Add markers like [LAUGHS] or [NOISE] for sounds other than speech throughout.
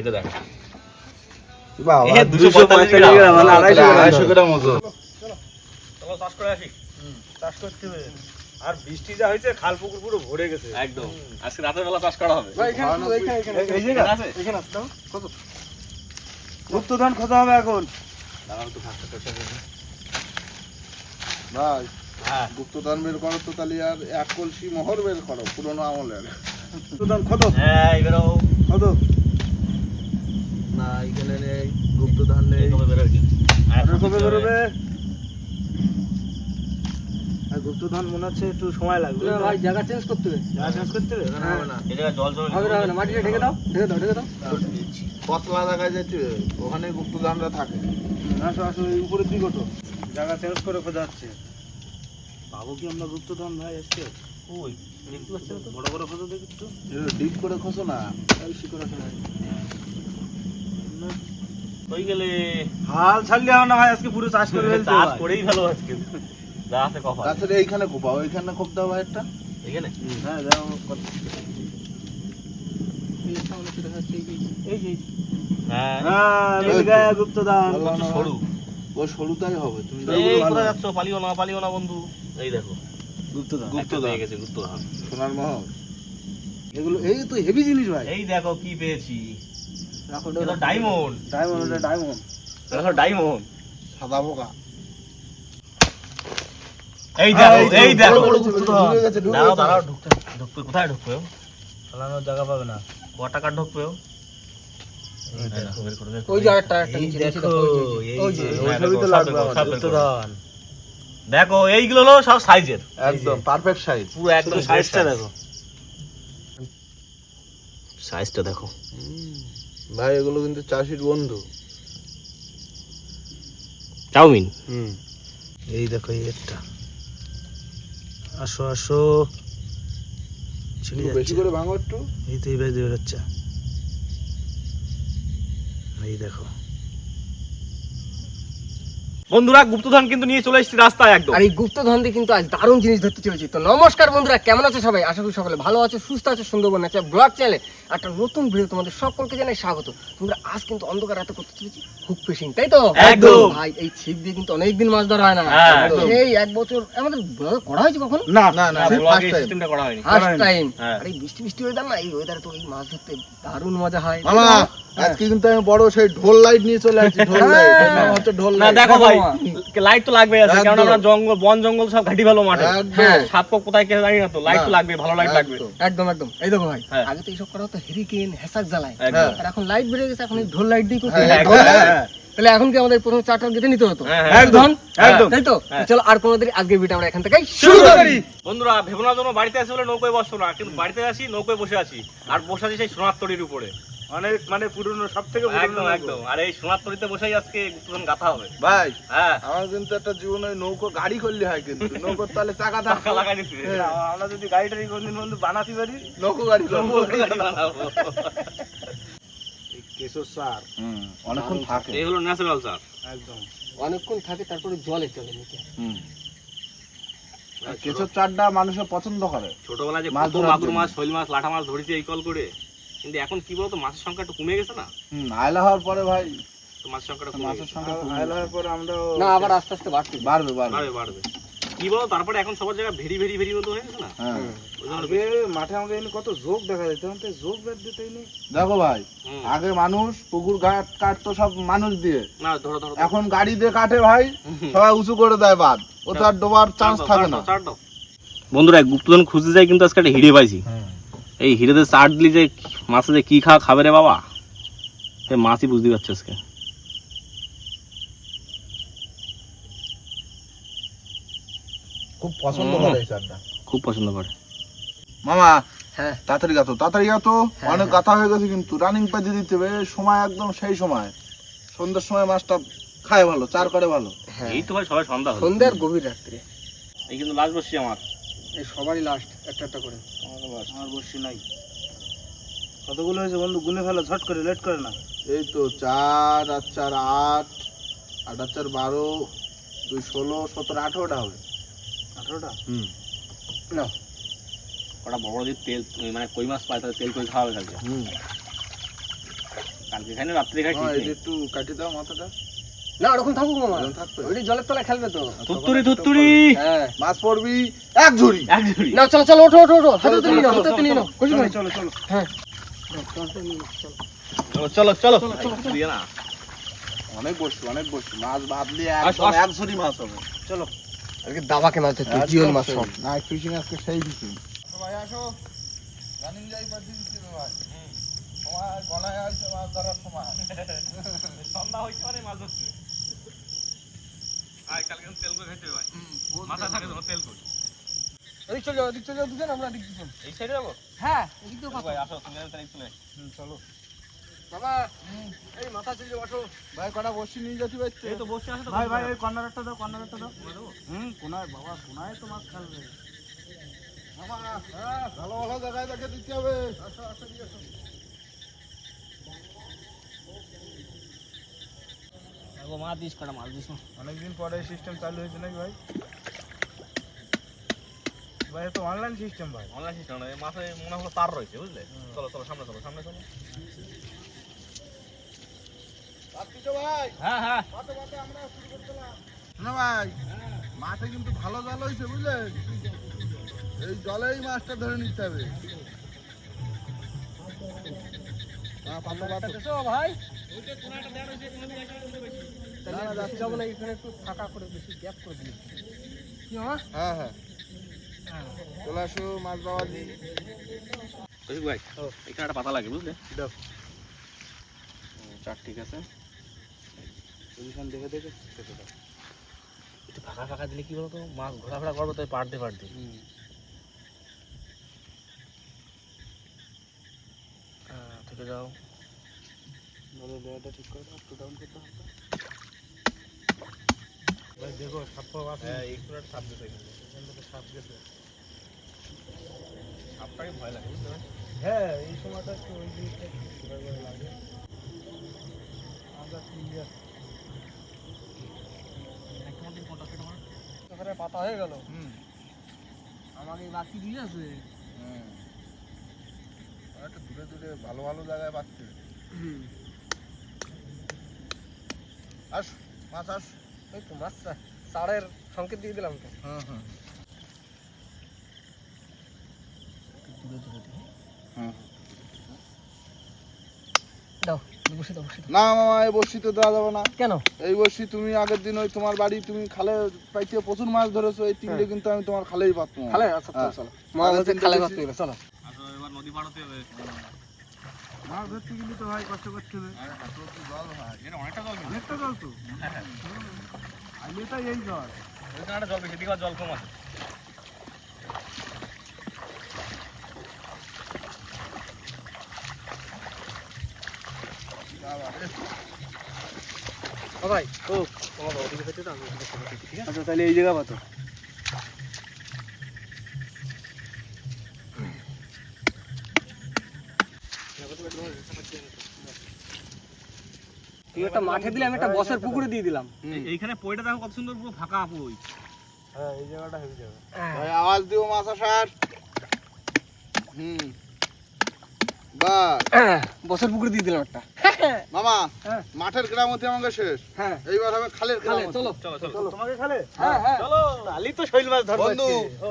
ভেজে দেখ। বাবা এ, 245 245 গ্রাম, মানে গ্রাম। 250 আড়াইশো গ্রাম। ওজন। চলো চাষ করে আসি। চাষ করতে হবে। আর বৃষ্টি যা হয়েছে খাল পুকুর পুরো ভরে গেছে। একদম। আজকে রাতের বেলা চাষ করা হবে। গুপ্তধন খোঁজা হবে এখন। ভাই হ্যাঁ। গুপ্তদান বের করো তো তাহলে আর এক কলসি মোহর বের করো পুরোনো আমলের। গুপ্তধন কত হ্যাঁ এবারও। কত না এখানে নেই গুপ্তদান নেই। কবে বেরোয় কিন্তু আর আর কবে কিছু হবে। বেরোবে গুপ্তধন মনে হচ্ছে একটু সময় লাগবে। না ভাই জায়গা চেঞ্জ করতে হবে। জায়গা চেঞ্জ করতে হবে? এখানে হবে না। এই জল জমে হবে না হবে না। মাটিটা ঢেকে দাও ঢেকে দাও ঢেকে দাও। পতলা জায়গায় যেতে ওখানে গুপ্তদানরা থাকে। আসো আসো এই উপরের দিক ওঠো। জায়গা চেঞ্জ করে খোঁজা হচ্ছে পাবো কি আমরা গুপ্তধন ভাই আজকে? ওই বড় বড় খোঁজো দেখি একটু ডিপ করে খোঁজো না। শিকড় আছে গেলে হাল ছাড়লে হবে না ভাই আজকে পুরো চাষ করে [LAUGHS] ফেলতে চাষ করেই ভালো আজকে। যা আছে গাছের এইখানে কোপাও ওইখানে কোপ দাও ভাই একটা। এখানে হ্যাঁ যাও কত- এই যে। হ্যাঁ। হ্যাঁ এই মিল তো। গয়া গুপ্তদান বললাম না ভাই, সরু। ও সরুটাই হবে তুমি এই কোথায় যাচ্ছ? পালিও না পালিও না বন্ধু। এই দেখো। গুপ্তদান একটা গেছে গুপ্তধন সোনার মোহর এগুলো এই তো হেভি জিনিস ভাই। এই দেখো কি পেয়েছি। রাখো এটা ডায়মন্ড ডায়মন্ড এটা ডায়মন্ড দেখো ডায়মন্ড সাদা পোকা এই এই দাঁড়াও দাঁড়াও ঢুকতে ঢুকবে কোথায় ঢুকবে? জায়গা পাবে না। ক টাকা ঢুকবে। ওই দেখো এইগুলো হলো সব সাইজের একদম পারফেক্ট সাইজ পুরো একদম সাইজটা দেখো। সাইজটা দেখো। ভাই এগুলো কিন্তু চাষির বন্ধু। চাউমিন? হুম। এই দেখো এই একটা। আসো আসো। বেশি করে ভাঙো একটু। এই তো এই বেশ দিয়ে বেরোচ্ছে। এই দেখো। বন্ধুরা গুপ্তধন কিন্তু নিয়ে চলে এসেছি রাস্তায় একদম। আর এই গুপ্তধন দিয়ে কিন্তু আজ দারুণ জিনিস ধরতে চলেছি। তো নমস্কার বন্ধুরা কেমন আছে সবাই? আশা করি সকলে ভালো আছে সুস্থ আছে সুন্দরবন আছে। ব্লগ চ্যানেলে একটা নতুন ভিডিও তোমাদের সকলকে জানাই স্বাগত। তোমরা আজ কিন্তু অন্ধকার রাতে করতে চলেছি হুক ফিশিং তাই তো? একদম। ভাই এই ছিপ দিয়ে কিন্তু অনেকদিন মাছ ধরা হয় না। হ্যাঁ। সেই এক বছর আমাদের ব্লগে করা হয়েছে কখন? না না না ব্লগে। সিস্টেমটা করা হয়নি। ফার্স্ট টাইম হ্যাঁ। আর এই বৃষ্টি বৃষ্টি ওয়েদার না এই ওয়েদারে তো এই মাছ ধরতে দারুণ মজা হয়। মামা আজকে কিন্তু আমি বড় সেই ঢোল লাইট নিয়ে চলে আসছি ঢোল লাইট হচ্ছে ঢোল না লাইট দেখো ভাই দেখো লাইট তো লাগবে আছে কারণ আমরা জঙ্গল বন জঙ্গল সব ঘাটি ভালো মাঠে। হ্যাঁ। সাপ কোথায় কে জানি না তো লাইট তো লাগবে ভালো লাইট লাগবে। একদম। একদম এই দেখো ভাই হ্যাঁ। আগে তো এইসব করা হতো হেরিকেন হেসাক জ্বালায়। আর এখন লাইট বেড়ে গেছে এখন ঢোল লাইট দিয়ে করতে হ্যাঁ, হয়। হ্যাঁ। তাহলে এখন কি আমাদের প্রথম চারটা গেতে নিতে হতো? হ্যাঁ, হ্যাঁ, একদম। একদম। তাই তো? হ্যাঁ। চলো আর কোনো দেরি আজকে ভিডিও আমরা এখান থেকে শুরু করি। বন্ধুরা ভেবনার জন্য বাড়িতে আসি বলে নৌকোয় বসছো না কিন্তু বাড়িতে আসি নৌকোয় বসে আছি। আর বসে আছি সেই সোনার তরির উপরে। অনেক মানে পুরনো সব থেকে একদম একদম। আর এই সোনার তরিতে বসেই আজকে গুপ্তধন গাথা হবে। ভাই হ্যাঁ। আমার কিন্তু একটা জীবনে নৌকো গাড়ি করলে হয় কিন্তু। নৌকোর তাহলে চাকা লাগাই দিতে। আমরা যদি গাড়িটারি কোনদিন বন্ধু বানাতে পারি। নৌকো গাড়ি এই কেশর সার। অনেকক্ষণ থাকে। এই হলো ন্যাচারাল চার একদম। অনেকক্ষণ থাকে তারপরে জলে চলে নিতে। আর কেঁচোর চারটা মানুষের পছন্দ করে। ছোটবেলায় যে মাগুর মাছ শৈল মাছ লাঠা মাছ ধরেছি এই কল করে কিন্তু এখন কি বলতো মাছের সংখ্যা একটু কমে গেছে না? হুম আয়লা হওয়ার পরে ভাই তো মাছের সংখ্যাটা মাছের সংখ্যা আয়লা হওয়ার পর আমরা না আবার আস্তে আস্তে বাড়তে বাড়বে বাড়বে। বাড়বে কি বলো তারপরে এখন সবার জায়গায় ভেরি ভেরি ভেরি মতো হয়ে গেছে না? হ্যাঁ। আগে মাঠে আমাকে এনে কত যোগ দেখা যেত এখন তো যোগ বের দিতেই নেই দেখো ভাই আগে মানুষ পুকুর ঘাট কাটতো সব মানুষ দিয়ে। না ধরো ধরো এখন গাড়ি দিয়ে কাটে ভাই সবাই উঁচু করে দেয় বাদ ও তো আর ডোবার চান্স থাকে না। বন্ধুরা গুপ্তধন খুঁজতে যাই কিন্তু আজকে একটা হিরে পাইছি। এই হিরেতে চার দিলি যে মাছে যে কি খাওয়া খাবে রে বাবা? সে মাছই বুঝতে পারছে আজকে খুব পছন্দ করে এই খুব পছন্দ করে। মামা হ্যাঁ। তাড়াতাড়ি গাতো তাড়াতাড়ি গাতো। হ্যাঁ, অনেক হ্যাঁ। গাথা হয়ে গেছে কিন্তু রানিং পেজে দিতে হবে। সময় একদম সেই সময়। সন্ধ্যের সময় মাছটা খায় ভালো চার করে ভালো। হ্যাঁ। এই তো ভাই সবাই সন্ধ্যা হলো। সন্ধ্যে আর গভীর রাত্রে। এই কিন্তু লাস্ট বসছি আমার। এই সবারই লাস্ট একটা একটা করে। আমার বসি। নাই। কতগুলো হয়েছে বন্ধু? গুনে ফেলো ঝট করে লেট করে না। এই তো চার আর চার আট আট আর চার বারো দুই ষোলো সতেরো আঠেরোটা হবে। আঠারোটা? হুম। না ওটা বড় বড় তেল মানে কই মাছ পায় তাহলে তেল খাওয়াবে কালকে হুম। কালকে খাই না রাত্রে খাই নেই। একটু কাটি দাও মাথাটা। না ওরকম থাকুক মামা? ওইটি জলের তলায় খেলবে তো। তুত্তুরি হ্যাঁ। মাছ পড়বি। এক ঝুড়ি। এক ঝুড়ি। না চলো চলো ওঠো ওঠো ওঠো। হাতে তুলি নাও হাতে তুলি নাও। চলো চলো হ্যাঁ। চলো চলো চলো। দিয়ে না। অনেক বসছি অনেক বসছি। মাছ বাদলি একদম এক ঝুড়ি মাছ হবে। চলো। আজকে দাবাকে মাছ ধরতে জিওল মাছ সব। না ফিশিং আজকে সেই ফিশিং। ভাই আসো। রানিং যাই পাঠিয়ে দিচ্ছি তো ভাই। সময় গলায় আসছে মাছ ধরার সময়। [LAUGHS] সন্ধ্যা হইছে মানে মাছ ধরছে আয় কালকে তেল করে খাইতে ভাই। মাথা থাকে তো তেল করে। এদিক চলে যাও এদিক চলে যাও দুজন আমরা দুজন। এই সাইডে যাব? হ্যাঁ এদিক দিয়ে ভাই আসো তুমি চলে চলো। বাবা এই মাথা চলে যাও আসো ভাই কটা বসি নিয়ে যাচ্ছি ভাই। এই তো বসে আছে তো ভাই ভাই ওই কর্নারটা দাও কর্নারটা দাও। হুম কোনায় বাবা কোনায় তো মাছ খেলবে মামা হ্যাঁ ভালো ভালো জায়গায় দেখে দিতে হবে। আসো আসো দিয়ে আসো। ও মা দিস কটা মাছ দিস না অনেকদিন পরে সিস্টেম চালু হয়েছে নাকি ভাই? ভাই তো অনলাইন সিস্টেম ভাই। অনলাইন সিস্টেম না এই মাছে মনে হলো তার রয়েছে বুঝলে? চলো চলো সামনে চলো সামনে চলো। ভাই। হ্যাঁ হ্যাঁ। না ভাই মাঠে কিন্তু ভালো জল হয়েছে বুঝলেন এই জলেই মাছটা ধরে নিতে হবে। হ্যাঁ, ভাই। যাব না এখানে একটু ফাঁকা করে বেশি গ্যাপ করে দিই। হ্যাঁ হ্যাঁ। চলে আসো মাছ দিই ভাই এখানে একটা পাতা লাগে বুঝলে? চার ঠিক আছে। পজিশন দেখে দেখে। একটু ফাঁকা ফাঁকা দিলে কি বলতো? মাছ ঘোরাফেরা করব তাই পাড়তে পাড়তে হ্যাঁ, বলো লেয়ারটা ঠিক করে দাও একটু ডাউন করতে হবে। ভাই দেখো সাপ ফাপ আছে। হ্যাঁ সাপ এখান। থেকে সাপ গেছে। সাপটাকে ভয় লাগে হ্যাঁ এই সময়টা একটু ওই জিনিসটা ভয় ভয় লাগে। আমরা ক্লিয়ার ওখানে পাতা হয়ে গেল। হুম। আমাকে বাকি দিয়ে আছে। আর একটু দূরে দূরে ভালো ভালো জায়গায় পাচ্ছে আস মাছ আস। তো মাছ সাড়ের সংকেত দিয়ে দিলাম তো। হুম দাও বসে দাও বসে না মামা এই বসি তো দেওয়া যাবে না। কেন? এই বসি তুমি আগের দিন ওই তোমার বাড়ি তুমি খালে পাইতে প্রচুর মাছ ধরেছো এই তিনটে কিন্তু আমি তোমার খালেই পাতবো। খালে? আচ্ছা চলো হ্যাঁ। চলো। আচ্ছা নদী পাড়াতে হবে মাছ ধরতে গেলে তো ভাই কষ্ট করতে হবে জল হয় অনেকটা জল অনেকটা জল তো এই জল একটা জল বেশি আবার জল কম আছে ভাই ও তোমার খেতে দিচ্ছি, ঠিক আছে আচ্ছা তাহলে এই জায়গা পাতো তুমি একটা মাঠে দিলে আমি একটা বসের পুকুরে দিয়ে দিলাম। এইখানে পইটা দেখো কত সুন্দর পুরো ফাঁকা পই হ্যাঁ এই জায়গাটা হেভি যাবে। ভাই আওয়াজ দিও মাছ আসার। হুম। বাস। বসের পুকুরে দিয়ে দিলাম একটা। মামা হ্যাঁ। মাঠের গ্রামতে আমাকে শেষ। হ্যাঁ। এইবার হবে খালের খালে চলো। চলো চলো। তোমাকে খালে? হ্যাঁ হ্যাঁ। চলো আলি তো শৈল মাছ ধরবো বন্ধু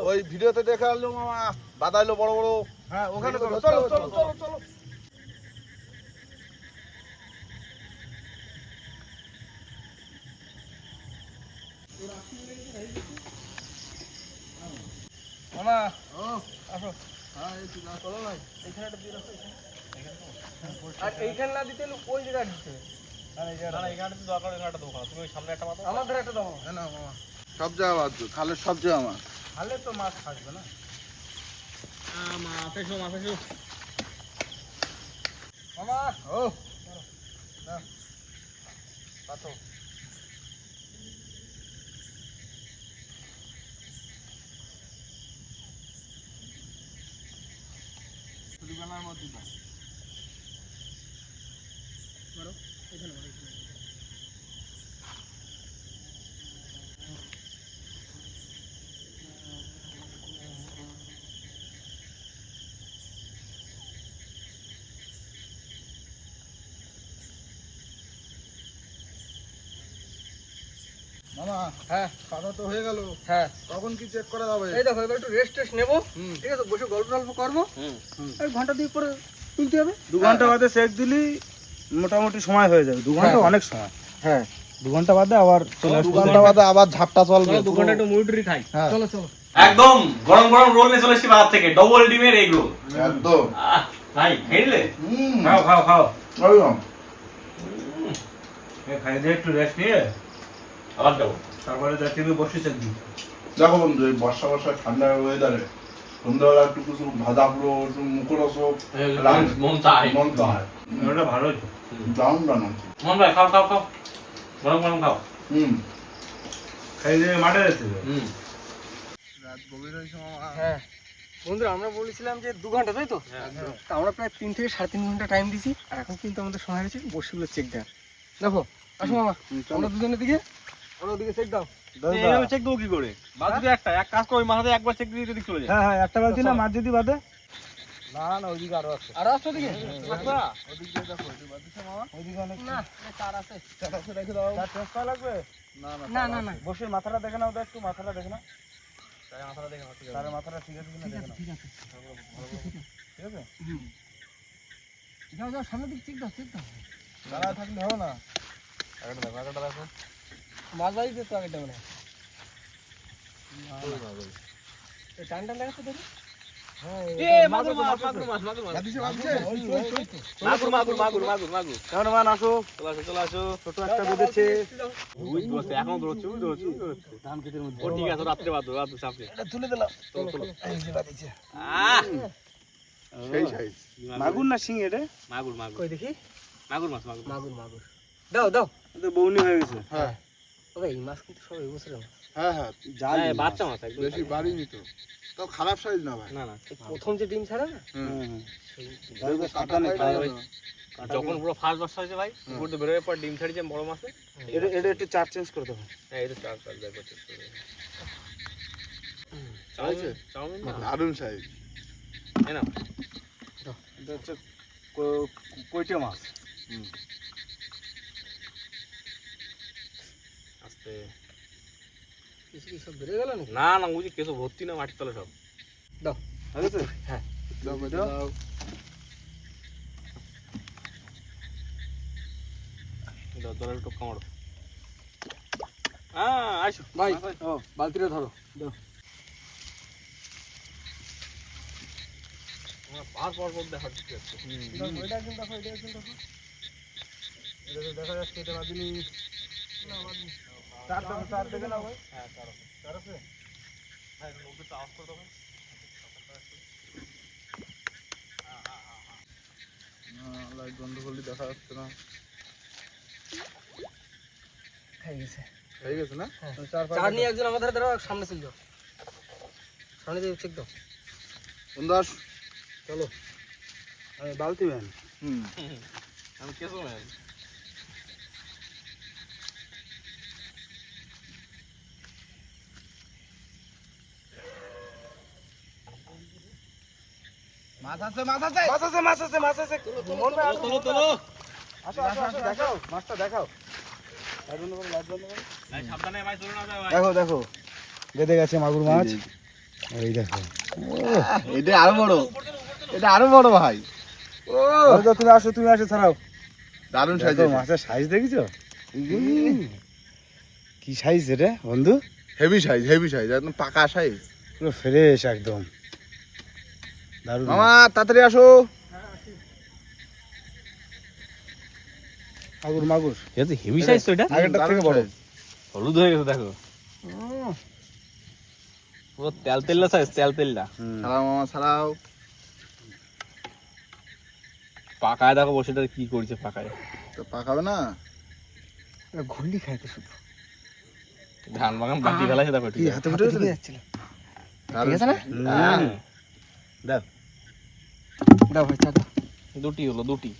ওই ভিডিওতে দেখে আসলো মামা বাদাইলো বড় বড়। হ্যাঁ ওখানে ওখানে চলো চলো চলো চলো। মামা। ও আসো। হ্যাঁ এই তো চলো না এখানে একটা দিয়ে রাখো আর এইখানে না দিতে ওই জায়গায় দিতে না না না না মামা। সব জায়গা বাদ খালের সব জায়গা আমার। খালে তো মাছ থাকবে না। মাছ এসো মাছ এসো মামা। ও। না বেলার মধ্যে দাও। মামা হ্যাঁ। কাটা তো হয়ে গেল। হ্যাঁ। তখন কি চেক করা যাবে? এই দেখো এবার একটু রেস্ট টেস্ট নেব। ঠিক আছে বসে গল্প টল্প করব। এই ঘণ্টা দুই পরে তুলতে হবে। দু ঘণ্টা বাদে সেক দিলি মোটামুটি সময় হয়ে যাবে। দু ঘণ্টা হ্যাঁ। অনেক সময়। হ্যাঁ। দু ঘণ্টা বাদে আবার চলে দু ঘণ্টা বাদে আবার ঝাপটা চলবে দু ঘণ্টা একটু মুড়ি খাই। হ্যাঁ। চলো চলো। একদম গরম গরম রোল নিয়ে চলে এসেছি বাজার থেকে ডবল ডিমের এগ রোল একদম। ভাই হুম। খাও খাও খাও। একদম। খাই দিয়ে একটু রেস্ট নিয়ে। আবার যাব। তারপরে বসিস একদিন। দেখো বন্ধু এই বর্ষা বর্ষা ঠান্ডা ওয়েদারে সন্ধ্যাবেলা একটু কিছু ভাজা পুরো একটু মুখরস মন মন তো হয় ওটা ভালো হয়েছে। দারুণ দারুণ। মন ভাই খাও খাও খাও। গরম গরম খাও। হুম। খাই দিয়ে মাঠে যেতে হুম। রাত গভীর হ্যাঁ। বন্ধুরা আমরা বলেছিলাম যে দু ঘণ্টা তাই তো? আমরা প্রায় তিন থেকে সাড়ে তিন ঘণ্টা টাইম দিছি আর এখন কিন্তু আমাদের সময় হয়েছে বসেগুলো চেক দেওয়ার। দেখো আসো মামা আমরা দুজনের দিকে ওদিকে চেক দাও। এইভাবে চেক দেবো কি করে? একটা এক কাজ করো ওই মাথাতে একবার চেক দিয়ে দিক চলে যায়। হ্যাঁ হ্যাঁ একটা বালতি না মাছ যদি বাদে। না না ওইদিকে আরও আছে। আর আসছো ওদিকে? আচ্ছা। দেখো ওইদিকে মামা। ওইদিকে অনেক না তার আছে। চাটাতে রেখে দাও। চার টেস্ট লাগবে? না না না না না। বসে মাথাটা দেখে তো একটু মাথাটা দেখে নাও। মাথাটা দেখে ঠিক আছে। তার মাথাটা ঠিক আছে কিনা দেখে নাও। ঠিক আছে ঠিক আছে। যাও যাও সামনের দিকে চেক দাও চেক দাও। দাঁড়ায় থাকলে হবে না। একটা দেখো একটা দেখো। মাছ বাড়িতে তো আগেটা মনে হয় টান টান দেখাচ্ছে দেখি হ্যাঁ মাগুর না শিং এটা মাগুর? মাগুর কই দেখি? মাগুর মাছ মাগুর। মাগুর মাগুর। দাও দাও। বৌনি হয়ে গেছে। হ্যাঁ। এই মাছ কিন্তু সব এই বছরের মাছ হ্যাঁ হ্যাঁ হ্যাঁ বাচ্চা মাছ একদম। বেশি বাড়িনি তো। তাও খারাপ সাইজ না ভাই। না না প্রথম যে ডিম ছাড়া না। যখন পুরো ফার্স্ট বাচ্চা হয়েছে ভাই বেরোয় পর ডিম ছাড়িয়েছে বড় মাছে। এটা এটা একটু চার চেঞ্জ করে দেবো। হ্যাঁ এই তো চার চার দেখো করে হয়েছে? চাউমিন? চাউমিন? না দারুণ সাইজ এই না এটা হচ্ছে কইটে মাছ। নাকি? না না বুঝি কেসো ভর্তি না মাটির তলে সব। দাও। হ্যাঁ দাও দাও দাও। দলের টোকা মারো হ্যাঁ আসো ভাই ও বালতিটা ধরো। পাঁচ পর পর দেখা ঠিক ওইটা একদম দেখো এটা একদম দেখো। এটা তো দেখা যাচ্ছে এটা বাদিনি চার দেখো চার দেখে না ভাই। হ্যাঁ চার চার আছে? হ্যাঁ লোকে তো আওয়াজ করে দেবেন লাইট বন্ধ করলে দেখা যাচ্ছে না। হয়ে গেছে। হয়ে গেছে না? চার চার নিয়ে একজন আমাদের ধরো সামনে চলে যাও। সামনে দিয়ে চেক দাও। বন্দাস চলো। আমি বালতি ভ্যান। হুম। আমি কেসো ম্যাম মাছ আছে মাছ আছে। মাছ আছে মাছ আছে মাছ আছে। ভাই আসো, তোলো তোলো। আসো। আসো আসো দেখাও মাছটা দেখাও। দেখো দেখো। বেঁধে গেছে মাগুর মাছ। এই দেখো। এটা আরও বড়। এটা আরও বড় ভাই। ও ওই তুমি আসো তুমি আসো ছাড়াও। দারুণ সাইজ মাছের সাইজ দেখেছ? কি সাইজ এটা বন্ধু? হেভি সাইজ হেভি সাইজ একদম পাকা সাইজ পুরো ফ্রেশ একদম। মামা তাড়াতাড়ি আসো। মাগুর মাগুর। এটা তো হেভি সাইজ তো এটা। থেকে বড়। হলুদ হয়ে গেছে দেখো। পুরো তেল সাইজ তেল ছাড়াও মামা ছাড়াও পাকায় দেখো বসে কি করছে পাকায়। তো পাকাবে না। ঘুরলি খাইতে শুধু। ধান বাগান বাটি ফেলাছে দেখো ঠিক হাতে হাতে উঠে যাচ্ছিল। দারুণ আছে না? দাও। দাও ভাই চা দাও। দুটি হলো দুটি।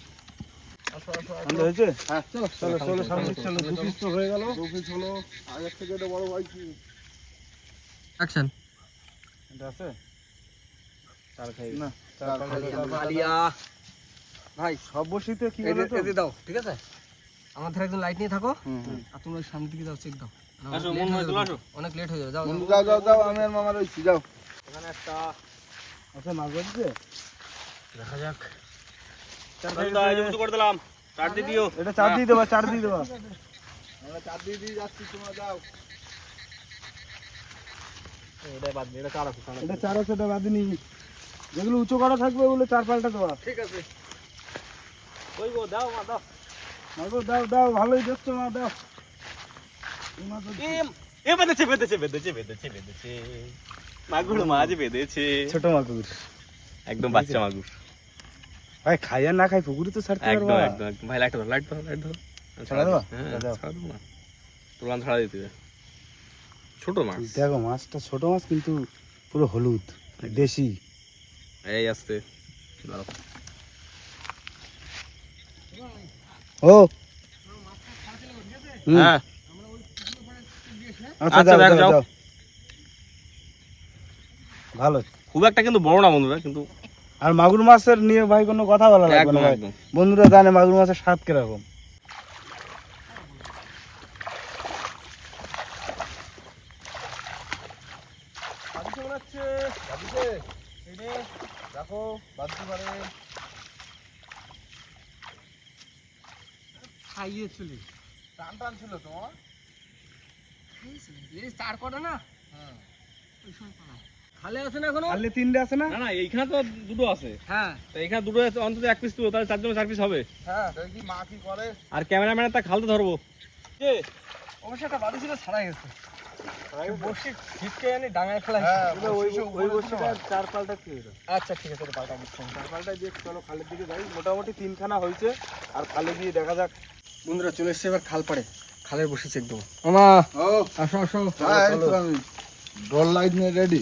বন্ধ হয়েছে? হ্যাঁ চলো চলো চলো সামনে চলো দু পিস তো হয়ে গেল। দু পিস হলো আগের থেকে এটা বড় ভাই কি? অ্যাকশন এটা আছে? চার খাই। না চার আলিয়া। ভাই সব কি এই তো? এই দাও ঠিক আছে? আমার ধারে একজন লাইট নিয়ে থাকো। আর তোমরা ওই সামনের দিকে যাও চেক দাও। আসো, অনেক মন হয়ে চলে আসো। অনেক লেট হয়ে যাবে যাও যাও। যাও যাও যাও আমি আর মামা রয়েছি যাও। এখানে একটা আচ্ছা মাছ ধরছে? দেখা যাক। বন্ধুরা, এই যে উঁচু চার দিয়ে দিও। এটা চার দিয়ে দেবা চার দিয়ে দেবা। চার দিয়ে দিয়ে যাচ্ছি তোমরা যাও। এটাই বাদ এটা চার আছে, এটা চার আছে এটা বাদিনি যেগুলো উঁচু করা থাকবে ওগুলো চার পাল্টা দেওয়া ঠিক আছে। ওই গো, দাও মা, দাও। দাও দাও ভালোই দেখছ মা দাও। এ বেঁধেছে, বেঁধেছে, বেঁধেছে, বেঁধেছে, বেঁধেছে। মাগুর মাছ বেঁধেছে। ছোট মাগুর। একদম বাচ্চা মাগুর। ভাই খাই আর না খাই পুকুরে তো ছাড়তে একদম একদম একদম। ভাই লাইট ধরো লাইট ধরো লাইট ধরো। ছাড়া দেবা? ছাড়া দেবো তোলান ছাড়া দিতে ছোট মাছ। দেখো মাছটা ছোট মাছ কিন্তু পুরো হলুদ দেশি। এই আসতে। ও। হ্যাঁ। আচ্ছা। যাও। ভালো খুব একটা কিন্তু বড় না বন্ধুরা কিন্তু আর মাগুর মাছের নিয়ে ভাই কোনো কথা বলা লাগবে না ভাই। বন্ধুরা জানে মাগুর মাছের স্বাদ কীরকম। দেখো বাদতে পারে খাইয়ে টান টান ছিল তোমার? এই চার কটা না? ওই সময় আছে না এখনও? তিনটে আছে না? না না এইখানে তো দুটো আছে। হ্যাঁ। তো দুটো আছে, অন্তত এক পিস তুলো তাহলে চার চার পিস হবে। হ্যাঁ দেখি মা কি করে। আর ক্যামেরাম্যানের তা খালতে ধরবো। কে অবশ্যই একটা বাড়ি ছিল ছাড়া গেছে। বসি ছিটকে জানি ডাঙায় ফেলা হ্যাঁ ওই চার পাল্টা আচ্ছা ঠিক আছে পাল্টা দিচ্ছি। চার পাল্টা দিয়ে চলো খালের দিকে যাই। মোটামুটি তিনখানা হয়েছে আর খালে গিয়ে দেখা যাক। বন্ধুরা চলে এসছে এবার খাল পাড়ে। খালের বসে চেক দেবো আসো আসো। হ্যাঁ এই তো আমি। ডল লাইট নিয়ে রেডি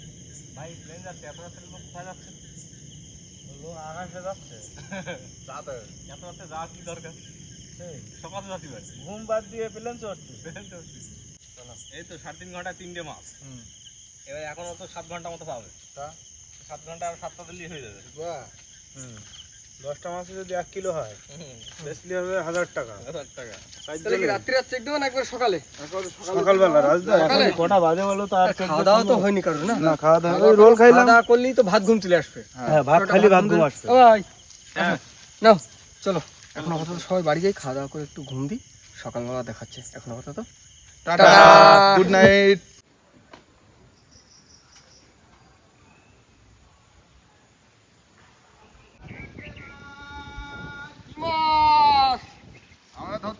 ভাই প্লেন যাচ্ছে এত রাত্রে লোক কোথায় যাচ্ছে? আকাশে যাচ্ছে? [LAUGHS] রাতে এত রাত্রে যাওয়ার কি দরকার? সকালে যাচ্ছি ভাই ঘুম বাদ দিয়ে প্লেন চড়ছে। এই তো সাড়ে তিন ঘন্টায় তিনটে মাছ এবার এখনও তো সাত ঘণ্টা মতো পাবে? সাত ঘণ্টা আর সাতটা দিলেই হয়ে যাবে। বাহ। দশটা মাছে যদি এক কিলো হয় বেশলি হবে হাজার টাকা। হাজার টাকা। তাহলে কি রাত্রি রাত চেক দেবো একবার সকালে? সকালবেলা রাজদা কটা বাজে বলো তো আর খাওয়া দাওয়া তো হয়নি কারও না? না খাওয়া দাওয়া ওই রোল খাইলাম। খাওয়া করলেই তো ভাত ঘুম চলে আসবে। হ্যাঁ ভাত খালি ভাত ঘুম আসছে ও ভাই নাও চলো এখন আপাতত সবাই বাড়ি যাই খাওয়া দাওয়া করে একটু ঘুম দিই সকালবেলা দেখাচ্ছে। এখন আপাতত টাটা। গুড নাইট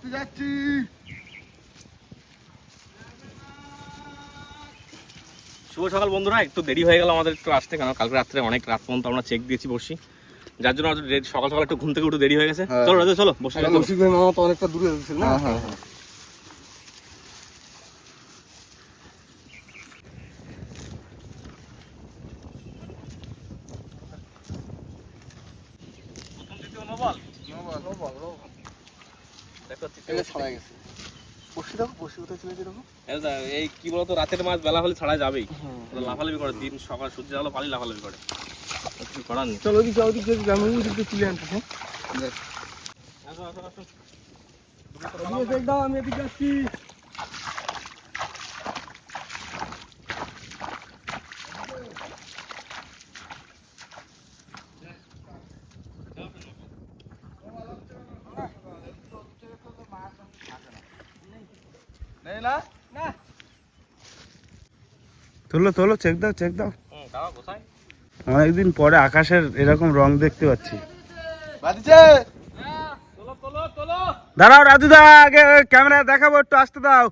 যাচ্ছি শুভ সকাল বন্ধুরা একটু দেরি হয়ে গেল আমাদের একটু আসতে কেন কালকে রাত্রে অনেক রাত পর্যন্ত আমরা চেক দিয়েছি বসি। যার জন্য সকাল সকাল একটু ঘুম থেকে একটু দেরি হয়ে গেছে। হ্যাঁ। চলো রাজু চলো বসে মামা তো অনেকটা দূরে না? হ্যাঁ হ্যাঁ হ্যাঁ দেখো, এটা ছাড়া গেছে বসে দেখো বসে কোথায় চলে যেরকম এই দা- এই কি বলতো রাতের মাছ বেলা হলে ছাড়া যাবেই। লাফালাফি করে দিন সকাল সূর্য আলো পালি লাফালাফি করে। করার নেই। চলো ওদিকে ওদিকে ওদিকে আমি ওদিকে তুলে আনতে হ্যাঁ? আসো, আসো, আসো। দাও আমি এদিকে আসছি নেই না? তোলো তোলো চেক দাও চেক দাও। অনেকদিন পরে আকাশের এরকম রং দেখতে পাচ্ছি। বাদিছে তোলো, তোলো, তোলো। দাঁড়াও রাজুদা আগে ক্যামেরা দেখাবো একটু আসতে দাও।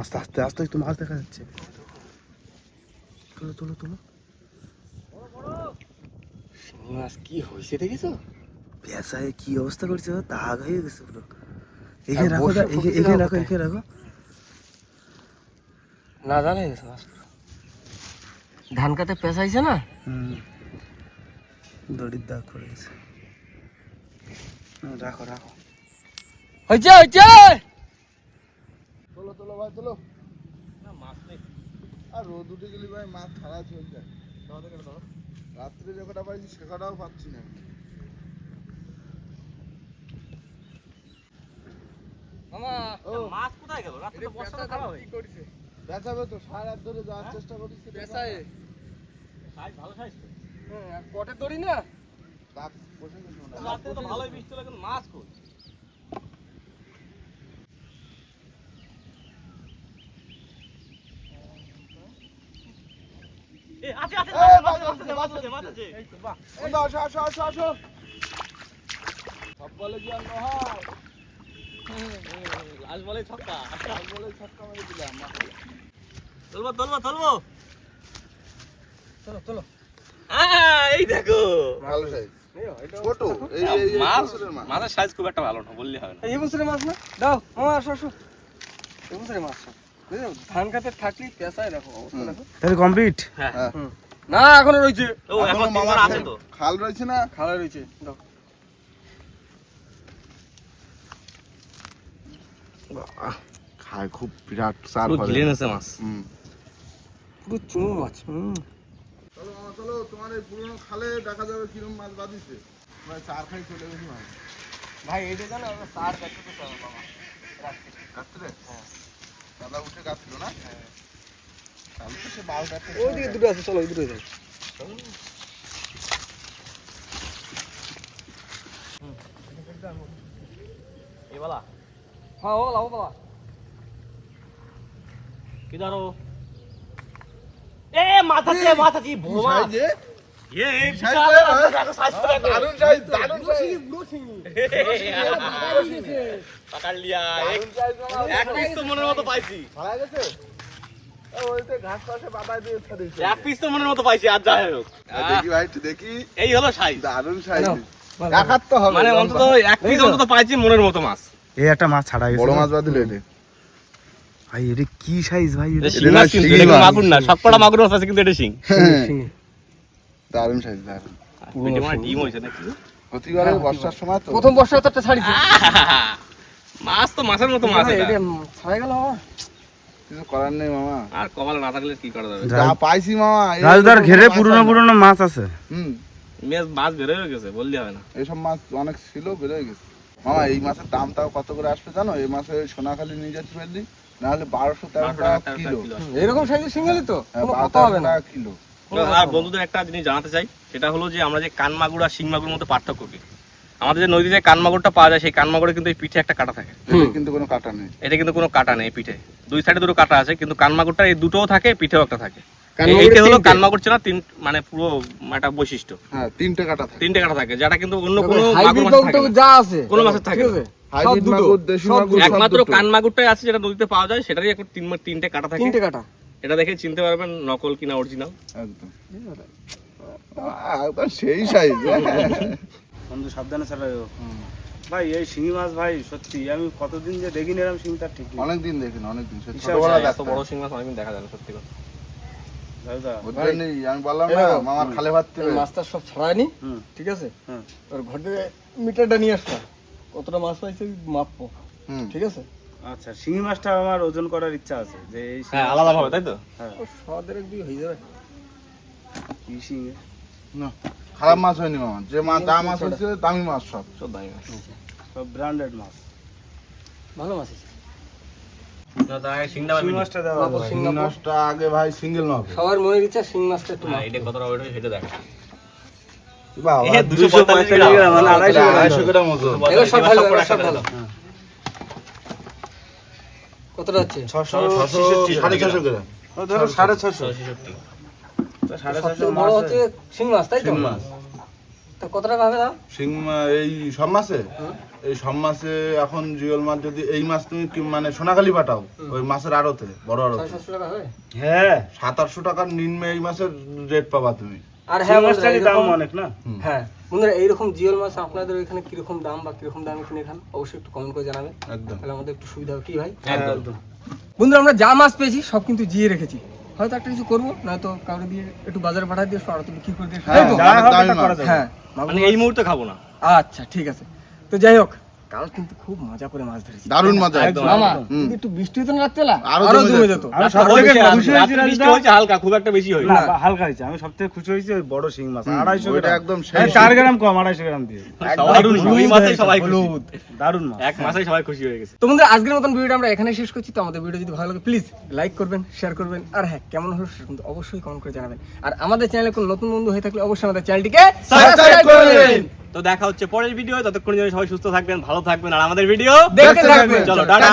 আস্তে আস্তে আস্তে একটু মাছ দেখা যাচ্ছে। তুলো তুলো তুলো। মাছ কি হয়েছে দেখেছ? পেশায় কি অবস্থা করছে দাগ হয়ে গেছে পুরো। এখানে রাখো এখানে- রাখো? এখানে রাখো। না জানে গেছে মাছ ধান কাতে পেঁচাইছে না? হুম। দড়ির দাগ করে গেছে। রাখো রাখো। হয়েছে হয়েছে! চলো চলো ভাই চলো আর রোদ উঠে গেলি ভাই মাছ ছাড়া চলে যায়। রাত্রে যে কটা পাইছি সে কটাও পাচ্ছি না। মাছ কোথায় গেল? রাতে তো বর্ষাটা খারাপ হয়ে। বেচাবে তো সারা রাত ধরে যাওয়ার চেষ্টা করিস বেচায় সাইজ ভালো সাইজ হ্যাঁ দড়ি না? রাত্রে তো ভালোই বৃষ্টি মাছ কই এ আছে আছে এই, মাছ মাছ আছে মাছ আছে মাছ আছে বন্ধু, আসো আসো আসো আসো সব বলে কি আর নয় লাল বলে ছক্কা সব বলে ছক্কা মেরে দিলাম তুলবো তুলবো তুলবো চলো চলো আহ, এই দেখো। ভালো সাইজ। ছোট। এই মাছ মাছের সাইজ খুব একটা ভালো না বললে হবে না। এই বছরের মাছ না? দাও মামা আসো আসো। এই বছরের মাছ ধান খাতে থাকলি অবস্থা দেখো। তাহলে কমপ্লিট হ্যাঁ। হ্যাঁ। না এখনও রয়েছে। ও এখন তিনবার আছে তো। খাল রয়েছে না? খালা রয়েছে দাও। খায় খুব বিরাট সার পুরো গিলে নেছে মাছ। হুম। পুরো চুনো মাছ হুম। চলো মামা চলো তোমার এই পুরনো খালে দেখা যাবে কিরম মাছ বাঁধিছে ভাই চার খাই চলে গেছি মাছ। ভাই এইটা জানো আমরা সার দেখতে তো চাও বাবা রাত্রে? হ্যাঁ। দাদা উঠে গাছিল না? হ্যাঁ। তাহলে তো সে বারোটা একটা ওই দিকে দুটো আছে চলো ওই দুটো যাই। এই বলা। হ্যাঁ ও লাও বাবা কি ধরো? এ মাথা দিয়ে মাথা দিয়ে ভোমা সাইজে এ এই হ্যাঁ। লিয়া এক- পিস তো মনের মতো পাইছি। ভাড়া গেছে? ও, ওইতে ঘাস পাশে বাদায় দিয়ে ছাড়িয়েছে এক পিস তো মনের মতো পাইছি আর যাই হোক। দেখি ভাই একটু দেখি। এই হলো সাইজ। দারুণ সাইজ। নাও, ভালো। এক হাত তো হবে মানে অন্তত এক পিস অন্তত পাইছি মনের মতো মাছ। এই একটা মাছ ছাড়া গেছে বড় মাছ বাদিল এটা ভাই এটা কি সাইজ ভাই? এটা? শিং। মাগুর না সবকটা মাগুর মাছ আছে কিন্তু এটা শিং। দারুণ সাইজ দারুণ। ডিম হয়েছে নাকি? প্রতিবারে বর্ষার সময় তো। প্রথম বর্ষা তো একটা ছাড়িছে মাছ তো মাছের মতো মাছ এটা। ছাড়া গেল কিছু করার নেই মামা। আর কপালে না থাকলে কি করা যাবে? যা পাইছি মামা রাজদার ঘেরে মাছ পুরনো পুরনো মাছ আছে। হুম। মেজ মাছ বের হয়ে গেছে বললে হবে না। এইসব মাছ অনেক ছিল বেরোয় গেছে। মামা এই মাছের দাম তাও কত করে আসবে জানো? এই মাসে সোনাখালি নিয়ে যেতে পারলি নাহলে বারোশো তেরো টাকা টাকা কিলো। এরকম সাইজের সিঙ্গেলই তো? হ্যাঁ, কোনো কথা হবে না। কিলো। আর বন্ধুদের একটা জিনিস জানাতে চাই সেটা হলো যে আমরা যে কান মাগুর আর শিং মাগুর মধ্যে পার্থক্য কি? আমাদের যে নদীতে কান মাগুরটা পাওয়া যায় সেই কান মাগুরে কিন্তু এই পিঠে একটা কাটা থাকে। কিন্তু কোনো কাটা নেই। এটা কিন্তু কোনো কাটা নেই পিঠে। দুই সাইডে দুটো কাটা আছে কিন্তু কান মাগুরটা এই দুটোও থাকে পিঠেও একটা থাকে। এইটা হলো তিনটে। চেনা তিন মানে পুরো একটা বৈশিষ্ট্য। হ্যাঁ তিনটে কাটা থাকে। তিনটে কাটা থাকে যেটা কিন্তু অন্য কোনো মাগুর মাছে থাকে না। যা আছে। কোনো মাছের থাকে না। আছে? সব হাইব্রিড দুটো। মাগুর দেশি সব মাগুর সব একমাত্র দুটো। কান মাগুরটাই আছে যেটা নদীতে পাওয়া যায় সেটারই তিনটে কাটা থাকে। তিনটে কাটা। এটা দেখে চিনতে পারবেন নকল কিনা অরিজিনাল একদম। একদম সেই সাইজ বন্ধু সাবধানে চালাও ভাই এই শিঙি মাছ ভাই সত্যি আমি কতদিন যে দেখিনি এরকম শিঙি তার ঠিক নেই। অনেকদিন দেখিনি অনেকদিন সে বিশাল ছোটবেলা এত বড় শিং মাছ অনেকদিন দেখা যায় না সত্যি কথা। আমি বললাম না মামার খালে ভাত মাছটা সব ছাড়ায়নি ঠিক আছে? ওর ঘর মিটারটা নিয়ে আসলাম। কতটা মাছ পাইছে মাপবো। হুম। ঠিক আছে? আচ্ছা শিঙি মাছটা আমার ওজন করার ইচ্ছা আছে যে এই শিঙি হ্যাঁ আলাদা ভাবে তাই তো? হ্যাঁ। ও সদের হয়ে যাবে। কি শিঙে? না, খারাপ মাছ হয়নি মামা। যে মাছ যা মাছ হয়েছে দামি মাছ সব সব দামি মাছ। সব ব্র্যান্ডেড মাছ। ভালো মাছ আছে শিঙি মাছটা দেওয়া শিং শিং মাছটা আগে ভাই সিঙ্গেল মাপ সবার মনের ইচ্ছা শিং মাছটা একটু সেটা দেখ। বাবা এ, 245 গ্রাম, মানে আড়াইশো গ্রাম। আড়াইশো গ্রাম এগুলো সব ভালো এগুলো সব ভালো। কতটা হচ্ছে? ছশো ছশো সাড়ে ছশো গ্রাম ধরো সাড়ে ছশো। ছশো। ছেষট্টি। তো সাড়ে ছশো সবচেয়ে বড় হচ্ছে শিং মাছ তাই তো? মাছ। তা কত টাকা হবে দাও শিং মা- এই সব মাছে এই সব মাসে এখন জিওল মাছ যদি এই মাছ তুমি কি- মানে সোনাখালি পাঠাও ওই মাছের আড়তে বড় আড়তে। হয়? হ্যাঁ। সাত আটশো টাকার নিম্নে এই মাছের রেট পাবা তুমি। আর হ্যাঁ হ্যাঁ মাছটারই দাম অনেক না? হ্যাঁ। বন্ধুরা এইরকম জিওল মাছ আপনাদের ওইখানে কীরকম দাম বা কীরকম দামে কিনে খান অবশ্যই একটু কমেন্ট করে জানাবেন। একদম। তাহলে আমাদের একটু সুবিধা হবে। কি ভাই? একদম। বন্ধুরা আমরা যা মাছ পেয়েছি সব কিন্তু জিয়ে রেখেছি। হয়তো একটা কিছু করব নয়তো কাউকে দিয়ে একটু বাজারে পাঠিয়ে দিয়ে আড়তে বিক্রি করে দিয়ে হ্যাঁ। হ্যাঁ। মানে এই মুহূর্তে খাব না। আচ্ছা ঠিক আছে। তো যাই হোক কাল কিন্তু খুব মজা করে মাছ ধরেছি। দারুণ মজা একদম। মামা একটু বৃষ্টি হতো না রাত্রেবেলা? আরও আরও জমে যেত। আমি খুশি হয়েছি বৃষ্টি হালকা খুব একটা বেশি হয়নি। না হালকা হয়েছে। আমি সব থেকে খুশি হয়েছি ওই বড় শিং মাছ আড়াইশো ওইটা গ্রাম। একদম সেই হ্যাঁ, গ্রাম কম আড়াইশো গ্রাম দিয়ে। দারুণ মাসেই সবাই খুশি দারুণ মাছ। এক সবাই খুশি হয়ে গেছে। তো বন্ধুরা আজকের মতন ভিডিওটা আমরা এখানে শেষ করছি। তো আমাদের ভিডিও যদি ভালো লাগে প্লিজ লাইক করবেন শেয়ার করবেন। আর হ্যাঁ কেমন হলো সেটা কিন্তু অবশ্যই কমেন্ট করে জানাবেন। আর আমাদের চ্যানেলে কোনো নতুন বন্ধু হয়ে থাকলে অবশ্যই আমাদের চ্যানেলটিকে সাবস্ক্রাইব তো দেখা হচ্ছে পরের ভিডিও ততক্ষণ জন্য সবাই সুস্থ থাকবেন ভালো থাকবেন আর আমাদের ভিডিও দেখতে থাকবেন। চলো টাটা।